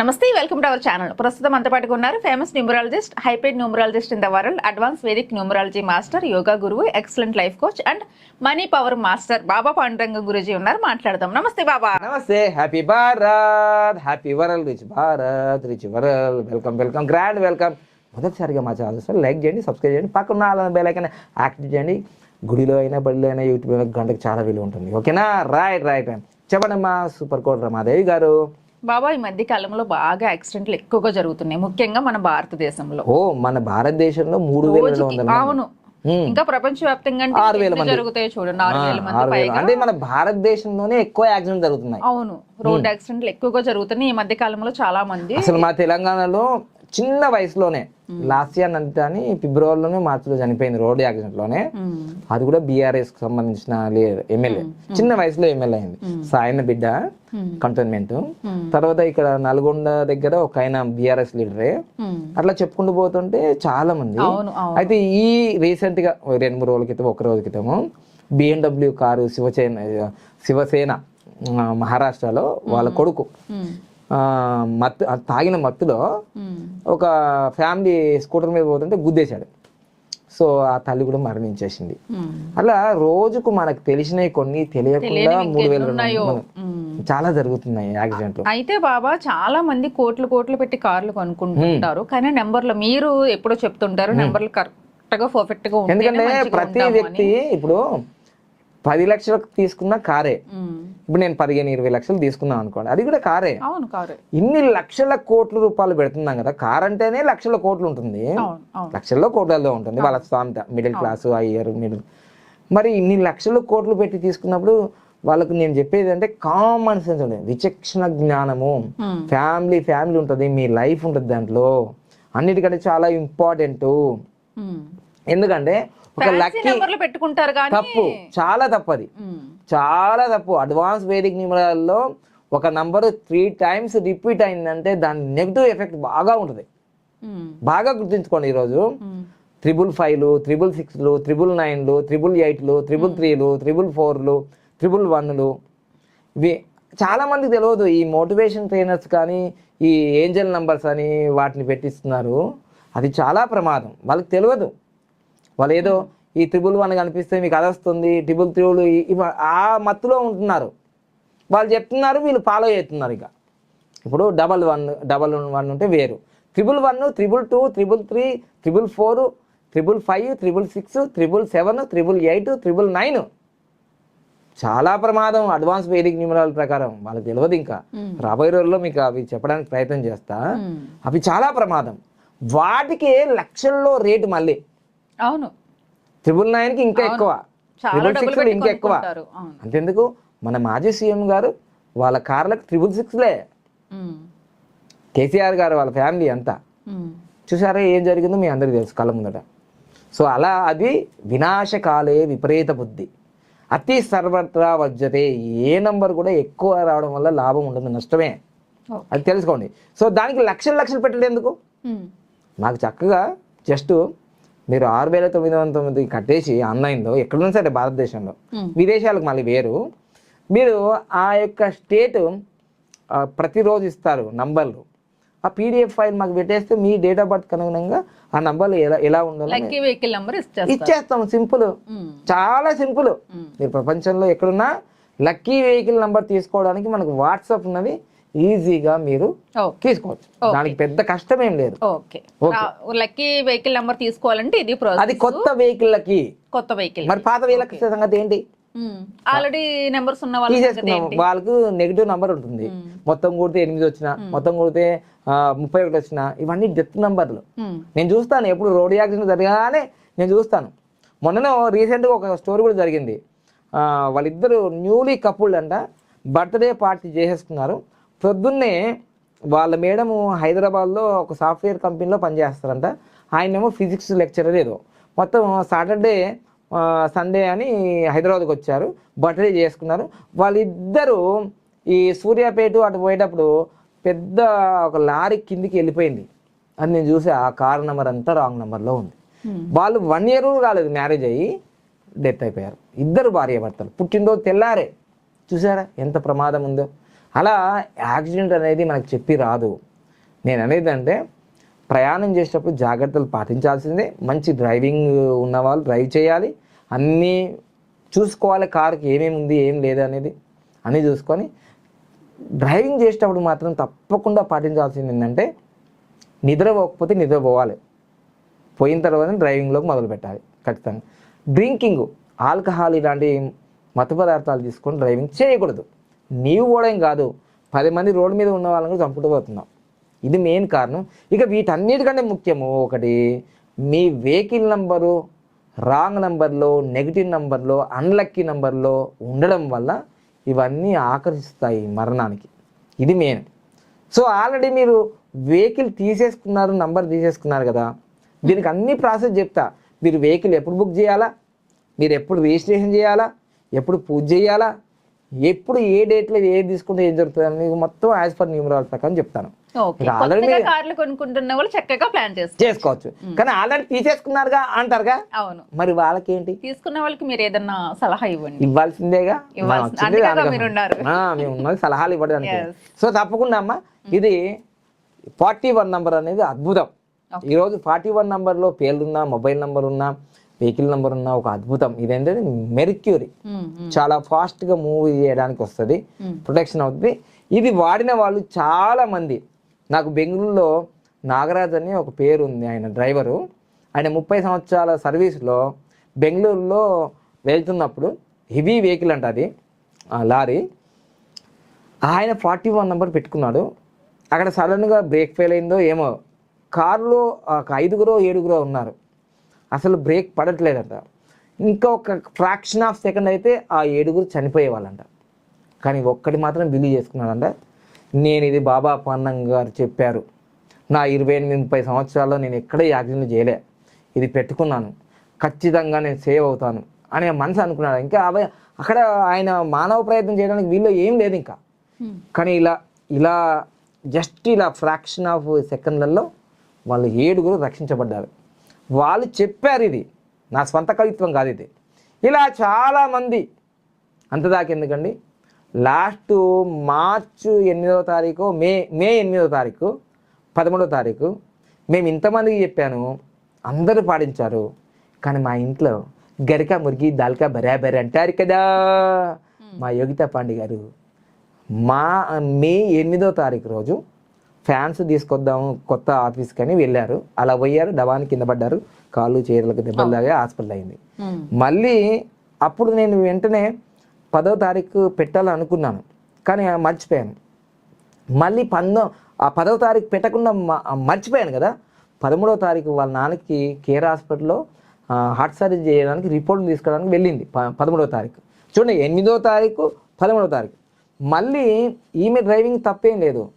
నమస్తే welcome to our channel. ప్రస్తుతం అంత పాటుగా ఉన్నారు famous numerologist high paid numerologist in the world advance Vedic numerology master yoga గురువు excellent life coach and money power master Baba Panduranga Guruji ఉన్నారు. మాట్లాడదాం. నమస్తే బాబా. నమస్తే happy Bharat happy world rich Bharat rich world. Welcome welcome grand welcome. మొదటిసారిగా మా channel sir like చేయండి subscribe చేయండి. పక్కన బెల్ ఐకన్ యాక్టివ్ చేయండి. గుడిలో అయినా బడిలో అయినా యూట్యూబ్ అయినా గంటకు చాలా విలువ ఉంటుంది. ఓకేనా? Right right. చెప్పండి సూపర్ కోడ్ రమాదేవి గారు. బాబా ఈ మధ్య కాలంలో బాగా యాక్సిడెంట్లు ఎక్కువగా జరుగుతున్నాయి ముఖ్యంగా మన భారతదేశంలో ఓ మన భారతదేశంలో మూడు వేల. అవును. ఇంకా ప్రపంచ వ్యాప్తంగా అంటే ఆరు వేల ఎన్ని మంది. జరుగుతాయి చూడండి ఆరు వేల మంది. పైగా అంటే మన భారతదేశంలోనే ఎక్కువ యాక్సిడెంట్ జరుగుతున్నాయి అవును రోడ్ యాక్సిడెంట్లు ఎక్కువగా జరుగుతున్నాయి ఈ మధ్య కాలంలో చాలా మంది అసలు మా తెలంగాణలో చిన్న వయసులోనే లాస్ట్ ఇయర్ అంతా అని ఫిబ్రవరిలోనే మార్చిలో చనిపోయింది రోడ్ యాక్సిడెంట్లోనే హ్మ్. అది కూడా బీఆర్ఎస్కి సంబంధించిన ఎమ్మెల్యే చిన్న వయసులో ఎమ్మెల్యే అయింది. సో ఆయన బిడ్డ కంటోన్మెంట్. తర్వాత ఇక్కడ నల్గొండ దగ్గర ఒక ఆయన బీఆర్ఎస్ లీడరే. అట్లా చెప్పుకుంటూ పోతుంటే చాలా మంది అయితే ఈ రీసెంట్గా రెండు మూడు రోజుల క్రితం ఒక రోజు క్రితము బిఎండబ్ల్యూ కారు శివసేన శివసేన మహారాష్ట్రలో వాళ్ళ కొడుకు. మత్తు తాగిన మత్తులో. ఒక ఫ్యామిలీ స్కూటర్ మీద పోతుంటే గుద్దేశాడు సో ఆ తల్లి కూడా మరణించేసింది. అలా రోజుకు మనకు తెలిసినవి కొన్ని తెలియకుండా మూడు వేల. చాలా జరుగుతున్నాయి యాక్సిడెంట్లు అయితే బాబా చాలా మంది కోట్లు కోట్లు పెట్టి కార్లు కొనుక్కుంటుంటారు కానీ నెంబర్లు మీరు ఎప్పుడో చెప్తుంటారు నెంబర్లు కరెక్ట్గా పర్ఫెక్ట్గా ఎందుకంటే ప్రతి. వ్యక్తి ఇప్పుడు పది లక్షలకు తీసుకున్న కారే. ఇప్పుడు నేను పదిహేను ఇరవై లక్షలు తీసుకున్నాను అనుకోండి. అది కూడా కారే. అవును కారు. ఇన్ని లక్షల కోట్ల రూపాయలు పెడుతున్నాం కదా కార్ అంటేనే లక్షల కోట్లు ఉంటుంది. లక్షల్లో కోట్లలో ఉంటుంది. వాళ్ళ స్వామిత మిడిల్ క్లాస్ హయ్యర్ మిడిల్ మరి ఇన్ని లక్షలు కోట్లు పెట్టి తీసుకున్నప్పుడు వాళ్ళకు నేను చెప్పేది అంటే కామన్ సెన్స్ ఉంటుంది విచక్షణ జ్ఞానము. ఫ్యామిలీ ఫ్యామిలీ ఉంటుంది మీ లైఫ్ ఉంటుంది దాంట్లో. అన్నిటికంటే చాలా ఇంపార్టెంట్. ఎందుకంటే ఒక లక్కీ పెట్టుకుంటారు తప్పు చాలా తప్పు అది. చాలా తప్పు. అడ్వాన్స్ వేదిక్ న్యూమరాల్లో ఒక నంబర్ త్రీ టైమ్స్ రిపీట్ అయిందంటే దాని నెగిటివ్ ఎఫెక్ట్ బాగా ఉంటుంది. బాగా గుర్తుంచుకోండి ఈరోజు. త్రిబుల్ ఫైవ్లు త్రిబుల్ సిక్స్లు త్రిబుల్ నైన్లు త్రిబుల్ ఎయిట్లు త్రిబుల్ త్రీలు త్రిబుల్ ఫోర్లు త్రిబుల్ వన్లు ఇవి చాలా మందికి తెలియదు. ఈ మోటివేషన్ ట్రైనర్స్ కానీ ఈ ఏంజల్ నంబర్స్ అని వాటిని పెట్టిస్తున్నారు. అది చాలా ప్రమాదం. వాళ్ళకి తెలియదు. వాళ్ళు ఏదో ఈ త్రిబుల్ వన్ కనిపిస్తే మీకు అది వస్తుంది ట్రిబుల్ ఇవ- ఆ మత్తులో ఉంటున్నారు. వాళ్ళు చెప్తున్నారు వీళ్ళు ఫాలో చేస్తున్నారు ఇక. ఇప్పుడు డబల్ వన్ డబల్ వన్ ఉంటే వేరు. Triple one triple two triple three triple four triple five triple six triple seven triple eight triple nine చాలా ప్రమాదం అడ్వాన్స్ వేదిక న్యూమరాల ప్రకారం. వాళ్ళకి తెలియదు ఇంకా. రాబోయే రోజుల్లో మీకు అవి చెప్పడానికి ప్రయత్నం చేస్తా. అవి చాలా ప్రమాదం. వాటికే లక్షల్లో రేటు మళ్ళీ. అవును. త్రిబుల్ నైన్కి ఇంకా ఎక్కువ. త్రిబుల్ సిక్స్ ఇంకా ఎక్కువ. అంతెందుకు? మన మాజీ సీఎం గారు వాళ్ళ కార్లకు త్రిబుల్ సిక్స్లే. కేసీఆర్ గారు వాళ్ళ ఫ్యామిలీ అంతా. చూసారా ఏం జరిగిందో మీ అందరికీ తెలుసు కళ్ళ ముందట. సో అలా అది వినాశకాలే విపరీత బుద్ధి. అతి సర్వత్రా వజ్జతే ఏ నంబర్ కూడా ఎక్కువ రావడం వల్ల లాభం ఉండదు నష్టమే. అది తెలుసుకోండి. సో దానికి లక్షలు లక్షలు పెట్టడం ఎందుకు. నాకు చక్కగా జస్ట్ మీరు ఆరు వేల తొమ్మిది వందల తొమ్మిది కట్టేసి ఆన్లైన్లో ఎక్కడున్నా సరే భారతదేశంలో. విదేశాలకు మళ్ళీ వేరు. మీరు ఆ యొక్క స్టేట్ ప్రతిరోజు ఇస్తారు నంబర్లు. ఆ పీడిఎఫ్ ఫైల్ మాకు పెట్టేస్తే మీ డేట్ ఆఫ్ బర్త్ అనుగుణంగా ఆ నంబర్లు ఎలా ఎలా ఉండాలో లక్కీ వెహికల్ నెంబర్ ఇచ్చేస్తాం. సింపుల్. చాలా సింపుల్. మీరు ప్రపంచంలో ఎక్కడున్నా లక్కీ వెహికల్ నంబర్ తీసుకోవడానికి మనకు వాట్సాప్ ఉన్నది. ఈజీగా మీరు తీసుకోవచ్చు. దానికి పెద్ద కష్టం ఏం లేదు లక్కీ వెహికల్ నెంబర్ తీసుకోవాలంటే ఇది అది కొత్త వెహికల్లకి కొత్త వెహికల్ మరి పాత వెహికల్ సంగతి ఏంటి? ఆల్రెడీ నెంబర్స్ ఉన్న వాళ్ళ వాళ్ళకు నెగిటివ్ నంబర్ ఉంటుంది. మొత్తం కొడితే ఎనిమిది వచ్చిన మొత్తం కొడితే ముప్పై ఒకటి వచ్చిన ఇవన్నీ డెత్ నంబర్లు. నేను చూస్తాను. ఎప్పుడు రోడ్ యాక్సిడెంట్ జరగానే నేను చూస్తాను. మొన్ననే రీసెంట్గా ఒక స్టోరీ కూడా జరిగింది. వాళ్ళిద్దరు న్యూలీ కపుల్డ్ అంట. బర్త్డే పార్టీ చేసేసుకున్నారు. ప్రొద్దున్నే వాళ్ళ మేడము హైదరాబాద్లో ఒక సాఫ్ట్వేర్ కంపెనీలో పనిచేస్తారంట. ఆయనేమో ఫిజిక్స్ లెక్చరర్ ఏదో. మొత్తం సాటర్డే సండే అని హైదరాబాద్కి వచ్చారు. బర్త్డే చేసుకున్నారు. వాళ్ళిద్దరూ ఈ సూర్యాపేట అటు పోయేటప్పుడు పెద్ద ఒక లారీ కిందికి వెళ్ళిపోయింది. అని నేను చూసి ఆ కార్ నెంబర్ అంతా రాంగ్ నెంబర్లో ఉంది. వాళ్ళు వన్ ఇయర్ కాలేదు మ్యారేజ్ అయ్యి డెత్ అయిపోయారు. ఇద్దరు భార్య భర్తలు పుట్టినరోజు తెల్లారే. చూసారా ఎంత ప్రమాదం ఉందో. అలా యాక్సిడెంట్ అనేది మనకు చెప్పి రాదు. నేను అనేది అంటే ప్రయాణం చేసేటప్పుడు జాగ్రత్తలు పాటించాల్సిందే. మంచి డ్రైవింగ్ ఉన్నవాళ్ళు డ్రైవ్ చేయాలి. అన్నీ చూసుకోవాలి కారుకి ఏమేమి ఉంది ఏం లేదు అనేది అన్నీ చూసుకొని డ్రైవింగ్ చేసేటప్పుడు మాత్రం తప్పకుండా పాటించాల్సింది ఏంటంటే నిద్రపోకపోతే నిద్రపోవాలి పోయిన తర్వాత డ్రైవింగ్లోకి మొదలు పెట్టాలి ఖచ్చితంగా. డ్రింకింగ్ ఆల్కహాల్ ఇలాంటి మత్తు పదార్థాలు తీసుకొని డ్రైవింగ్ చేయకూడదు. నీవు కూడా ఏం కాదు. పది మంది రోడ్డు మీద ఉన్న వాళ్ళని కూడా చంపుతూ పోతున్నాం ఇది మెయిన్ కారణం. ఇక వీటన్నిటికంటే ముఖ్యము ఒకటి మీ వెహికల్ నంబరు రాంగ్ నంబర్లో నెగిటివ్ నంబర్లో అన్లక్కీ నంబర్లో ఉండడం వల్ల ఇవన్నీ ఆకర్షిస్తాయి మరణానికి. ఇది మెయిన్. సో ఆల్రెడీ మీరు వెహికల్ తీసేసుకున్నారు నంబర్ తీసేసుకున్నారు కదా. దీనికి అన్ని ప్రాసెస్ చెప్తా. మీరు వెహికల్ ఎప్పుడు బుక్ చేయాలా? మీరు ఎప్పుడు రిజిస్ట్రేషన్ చేయాలా? ఎప్పుడు పూజ చేయాలా? ఎప్పుడు ఏ డేట్లో ఏది తీసుకుంటే ఏం జరుగుతుంది అని మీకు మొత్తం యాజ్ పర్ న్యూమరాల్ ప్రకారం చెప్తాను. కార్లు కొనుక్కుంటున్న వాళ్ళు చక్కగా ప్లాన్ చేసుకోవచ్చు. కానీ ఆల్రెడీ తీసేసుకున్నారుగా అంటారుగా? అవును. మరి వాళ్ళకేంటి? తీసుకున్న వాళ్ళకి మీరు ఏదన్నా సలహా ఇవ్వండి. ఇవ్వాల్సిందేగా? మేము ఉన్నది సలహాలు ఇవ్వడానికి. సో తప్పకుండా అమ్మా ఇది ఫార్టీ వన్ నంబర్ అనేది అద్భుతం. ఈరోజు ఫార్టీ వన్ నంబర్లో పేర్లున్నా మొబైల్ నంబర్ ఉన్నా వెహికల్ నంబర్ ఉన్నా ఒక అద్భుతం. ఇదేంటంటే మెర్క్యూరీ. చాలా ఫాస్ట్గా మూవ్ చేయడానికి వస్తుంది. ప్రొటెక్షన్ అవుతుంది. ఇది వాడిన వాళ్ళు చాలా మంది. నాకు బెంగళూరులో నాగరాజ్ అని ఒక పేరు ఉంది ఆయన డ్రైవరు. ఆయన ముప్పై సంవత్సరాల సర్వీస్లో బెంగళూరులో వెళ్తున్నప్పుడు హెవీ వెహికల్ అంట అది లారీ. ఆయన ఫార్టీ వన్ నెంబర్ పెట్టుకున్నాడు. అక్కడ సడన్గా బ్రేక్ ఫెయిల్ అయిందో ఏమో. కారులో ఒక ఐదుగురో ఏడుగురో ఉన్నారు. అసలు బ్రేక్ పడట్లేదంట. ఇంకా ఒక ఫ్రాక్షన్ ఆఫ్ సెకండ్ అయితే ఆ ఏడుగురు చనిపోయేవాళ్ళంట. కానీ ఒక్కటి మాత్రం బిలీవ్ చేసుకున్నాడంట నేను ఇది బాబా పన్నం గారు చెప్పారు. నా ఇరవై ఎనిమిది ముప్పై సంవత్సరాల్లో నేను ఎక్కడ యాక్సిడెంట్ చేయలే. ఇది పెట్టుకున్నాను. ఖచ్చితంగా నేను సేవ్ అవుతాను. అనే మనసు అనుకున్నాడు. ఇంకా అవ- అక్కడ ఆయన మానవ ప్రయత్నం చేయడానికి వీళ్ళు ఏం లేదు ఇంకా. కానీ ఇలా ఇలా జస్ట్ ఇలా ఫ్రాక్షన్ ఆఫ్ సెకండ్లలో వాళ్ళు ఏడుగురు రక్షించబడ్డారు. వాళ్ళు చెప్పారు ఇది. నా స్వంత కవిత్వం కాదు ఇది. ఇలా చాలామంది అంతదాకా ఎందుకండి? లాస్ట్ మార్చ్ ఎనిమిదవ తారీఖు మే మే ఎనిమిదవ తారీఖు పదమూడవ తారీఖు మేము ఇంతమందికి చెప్పాను అందరూ పాటించారు కానీ మా ఇంట్లో గరిక మురిగి దాల్కా బరాబర్ అంటారు కదా. మా యోగితా పాండే గారు మా మే ఎనిమిదో తారీఖు రోజు ఫ్యాన్స్ తీసుకొద్దాము కొత్త ఆఫీస్కి అని వెళ్ళారు. అలా పోయారు డబాని కింద పడ్డారు. కాళ్ళు చేతులకు దెబ్బలు తాగా హాస్పిటల్ అయింది. మళ్ళీ అప్పుడు నేను వెంటనే పదో తారీఖు పెట్టాలని అనుకున్నాను కానీ మర్చిపోయాను. మళ్ళీ పందో ఆ పదవ తారీఖు పెట్టకుండా మర్చిపోయాను కదా. పదమూడవ తారీఖు వాళ్ళ నాన్నకి కేర్ హాస్పిటల్లో హార్ట్ సర్జరీ చేయడానికి రిపోర్ట్లు తీసుకోవడానికి వెళ్ళింది ప- పదమూడవ తారీఖు. చూడండి ఎనిమిదో తారీఖు పదమూడవ తారీఖు. మళ్ళీ ఈమె డ్రైవింగ్ తప్పేం లేదు.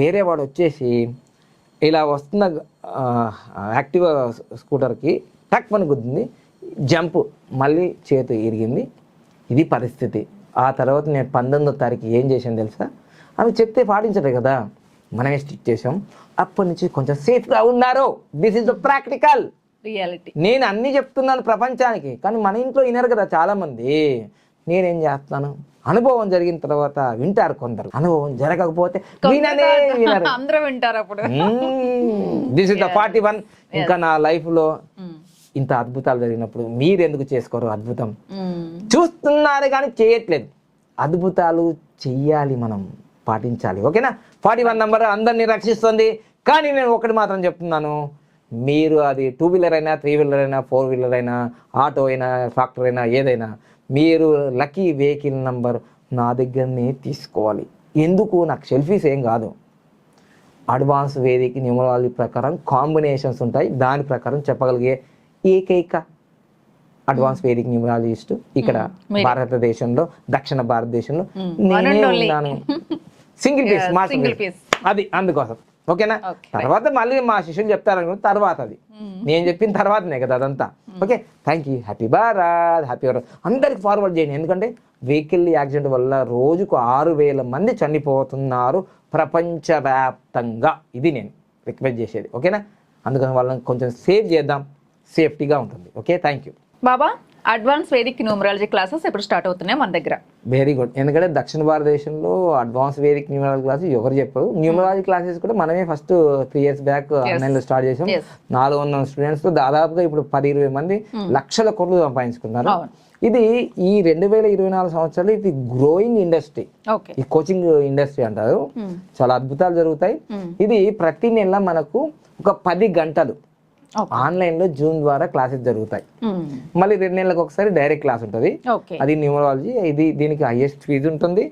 వేరే వాడు వచ్చేసి ఇలా వస్తున్న యాక్టివా స్కూటర్కి టక్ పని గుద్దింది. జంప్ మళ్ళీ చేతు ఇరిగింది. ఇది పరిస్థితి. ఆ తర్వాత నేను పంతొమ్మిదో తారీఖు ఏం చేశాను తెలుసా? అవి చెప్తే పాటించరు కదా. మనమే స్టిక్ చేసాం అప్పటి నుంచి కొంచెం సేఫ్గా ఉన్నారు. This is the practical reality నేను అన్నీ చెప్తున్నాను ప్రపంచానికి. కానీ మన ఇంట్లో వినరు కదా చాలామంది. నేనేం చేస్తాను? అనుభవం జరిగిన తర్వాత వింటారు కొందరు. అనుభవం జరగకపోతే విననే వినరు. అందరూ వింటారు అప్పుడు. This is the forty one ఇంకా నా లైఫ్లో ఉమ్, ఇంత అద్భుతాలు జరిగినప్పుడు మీరు ఎందుకు చేసుకోరు అద్భుతం? చూస్తున్నారు కానీ చేయట్లేదు. అద్భుతాలు చెయ్యాలి మనం పాటించాలి. ఓకేనా? ఫార్టీ వన్ నెంబర్ అందరినీ రక్షిస్తుంది. కానీ నేను ఒకటి మాత్రం చెప్తున్నాను. మీరు అది టూ వీలర్ అయినా త్రీ వీలర్ అయినా ఫోర్ వీలర్ అయినా ఆటో అయినా ట్రాక్టర్ అయినా ఏదైనా మీరు లక్కీ వెహికల్ నంబర్ నా దగ్గరనే తీసుకోవాలి. ఎందుకు? నాకు సెల్ఫీస్ ఏం కాదు. అడ్వాన్స్ వేదిక న్యూమరాలజీ ప్రకారం కాంబినేషన్స్ ఉంటాయి. దాని ప్రకారం చెప్పగలిగే ఏకైక అడ్వాన్స్ వేదిక న్యూమరాలజిస్ట్ ఇక్కడ భారతదేశంలో దక్షిణ భారతదేశంలో. నేనే. ఉన్నాను. Single piece master single piece. అది అందుకోసం. ఓకేనా? తర్వాత మళ్ళీ మా శిష్యులు చెప్తారనుకో తర్వాత అది నేను చెప్పిన తర్వాతనే కదా అదంతా. Okay? Thank you happy Bharat happy Bharat అందరికి ఫార్వర్డ్ చేయండి. ఎందుకంటే వెహికల్ యాక్సిడెంట్ వల్ల రోజుకు ఆరు వేల మంది చనిపోతున్నారు ప్రపంచవ్యాప్తంగా. ఇది నేను రిక్వెస్ట్ చేసేది. ఓకేనా? అందుకని వాళ్ళని కొంచెం సేవ్ చేద్దాం. సేఫ్టీగా ఉంటుంది. Okay? Thank you Baba? Advance Vedic numerology classes ఎప్పుడు స్టార్ట్ అవుతున్నాయి మన దగ్గర. వెరీ గుడ్ ఎందుకంటే దక్షిణ భారతదేశంలో అడ్వాన్స్ వేదిక్ న్యూమరాలజీ క్లాసెస్ ఎవరు చెప్పరు. న్యూమరాలజీ క్లాసెస్ కూడా మనమే ఫస్ట్ త్రీ ఇయర్స్ బ్యాక్ ఆన్లైన్లో స్టార్ట్ చేసాం. నాలుగు వందల స్టూడెంట్స్తో దాదాపుగా ఇప్పుడు పది ఇరవై మంది లక్షల కోట్లు సంపాదించుకున్నారు. ఇది ఈ రెండు వేల ఇరవై నాలుగు సంవత్సరాలు ఇది గ్రోయింగ్ ఇండస్ట్రీ ఈ కోచింగ్ ఇండస్ట్రీ అంటారు. Hmm. చాలా అద్భుతాలు జరుగుతాయి. Hmm. ఇది ప్రతి నెల మనకు ఒక పది గంటలు ఓకే ఆన్లైన్లో జూమ్ ద్వారా క్లాసెస్ జరుగుతాయి. మళ్ళీ రెండు నెలలకు ఒకసారి డైరెక్ట్ క్లాస్ ఉంటుంది. అది న్యూమరాలజీ ఇది దీనికి హైయెస్ట్ ఫీజు ఉంటుంది.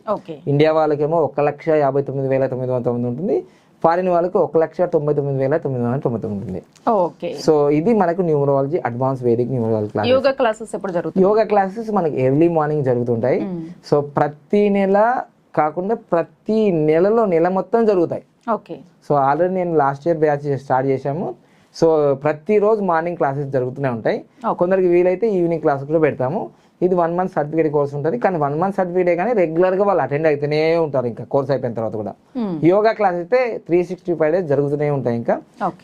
ఇండియా వాళ్ళకేమో ఒక లక్ష యాభై తొమ్మిది వేల తొమ్మిది వందల తొమ్మిది ఉంటుంది. ఫారిన్ వాళ్ళకి ఒక లక్ష తొంభై తొమ్మిది వేల తొమ్మిది వందల తొంభై తొమ్మిది ఉంటుంది. ఓకే సో ఇది మనకు numerology advance Vedic numerology class yoga classes ఎప్పుడు జరుగుతుంది యోగా క్లాసెస్ మనకి ఎర్లీ మార్నింగ్ జరుగుతుంటాయి. సో ప్రతి నెల కాకుండా ప్రతి నెలలో నెల మొత్తం జరుగుతాయి. ఓకే సో ఆల్రెడీ నేను లాస్ట్ ఇయర్ బ్యాచ్ స్టార్ట్ చేశాము. సో ప్రతిరోజు మార్నింగ్ క్లాసెస్ జరుగుతూనే ఉంటాయి. కొందరికి వీలైతే ఈవినింగ్ క్లాస్ కూడా పెడతాము. ఇది వన్ మంత్ సర్టిఫికేట్ కోర్స్ ఉంటుంది. కానీ వన్ మంత్ సర్టిఫికేట్ కానీ రెగ్యులర్గా వాళ్ళు అటెండ్ అవుతూనే ఉంటారు ఇంకా కోర్స్ అయిపోయిన తర్వాత కూడా. యోగా క్లాస్ అయితే త్రీ సిక్స్టీ ఫైవ్ డేస్ జరుగుతూనే ఉంటాయి ఇంకా.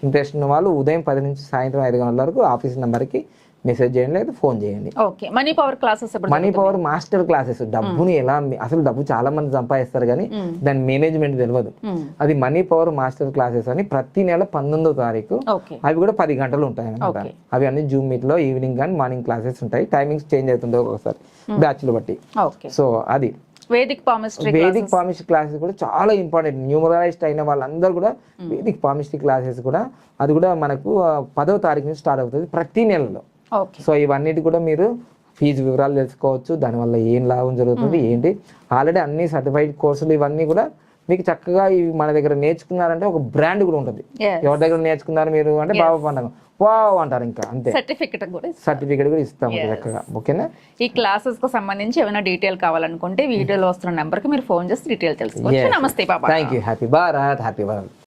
ఇంట్రెస్ట్ ఉన్న వాళ్ళు ఉదయం పది నుంచి సాయంత్రం ఐదు గంటల వరకు ఆఫీస్ నెంబర్కి మెసేజ్ చేయండి లేదా ఫోన్ చేయండి. Okay. Money power classes money power master classes. డబ్బుని ఎలా అసలు డబ్బు చాలా మంది సంపాదిస్తారు కానీ దాని మేనేజ్మెంట్ తెలియదు. అది మనీ పవర్ మాస్టర్ క్లాసెస్ అని ప్రతి నెల పంతొమ్మిదో తారీఖు అవి కూడా పది గంటలు ఉంటాయి Okay. అవి అన్ని జూమ్ మీట్లో ఈవినింగ్ కానీ మార్నింగ్ క్లాసెస్ ఉంటాయి. టైమింగ్స్ చేంజ్ అవుతుంటాయి ఒక్కొక్కసారి. బ్యాచ్లు బట్టి. సో అది. Vedic palmistry Vedic palmistry classes కూడా చాలా ఇంపార్టెంట్ న్యూమరైజ్డ్ అయిన వాళ్ళందరూ కూడా వేదిక్ పామిస్ట్రీ క్లాసెస్ కూడా అది కూడా మనకు ఆ, పదవ తారీఖు నుంచి స్టార్ట్ అవుతుంది ప్రతి నెలలో. సో ఇవన్నిటి కూడా మీరు ఫీజు వివరాలు తెలుసుకోవచ్చు. దానివల్ల ఏం లాభం జరుగుతుంది ఏంటి? ఆల్రెడీ అన్ని సర్టిఫైడ్ కోర్సులు ఇవన్నీ కూడా మీకు చక్కగా ఇవి మన దగ్గర నేర్చుకున్నారంటే ఒక బ్రాండ్ కూడా ఉంటుంది. ఎవరి దగ్గర నేర్చుకున్నారు మీరు అంటే బాబా పండుగ. వావ్ అంటారు ఇంకా అంతే. సర్టిఫికెట్ కూడా. సర్టిఫికేట్ కూడా ఇస్తాము చక్కగా ఓకేనా? ఈ క్లాసెస్కు సంబంధించి ఏమైనా డీటెయిల్ కావాలనుకుంటే వీడియోలో వస్తున్న నెంబర్కి మీరు ఫోన్ చేసి డీటెయిల్ తెలుసుకోవచ్చు. నమస్తే Baba. Thank you happy Bharat happy Bharat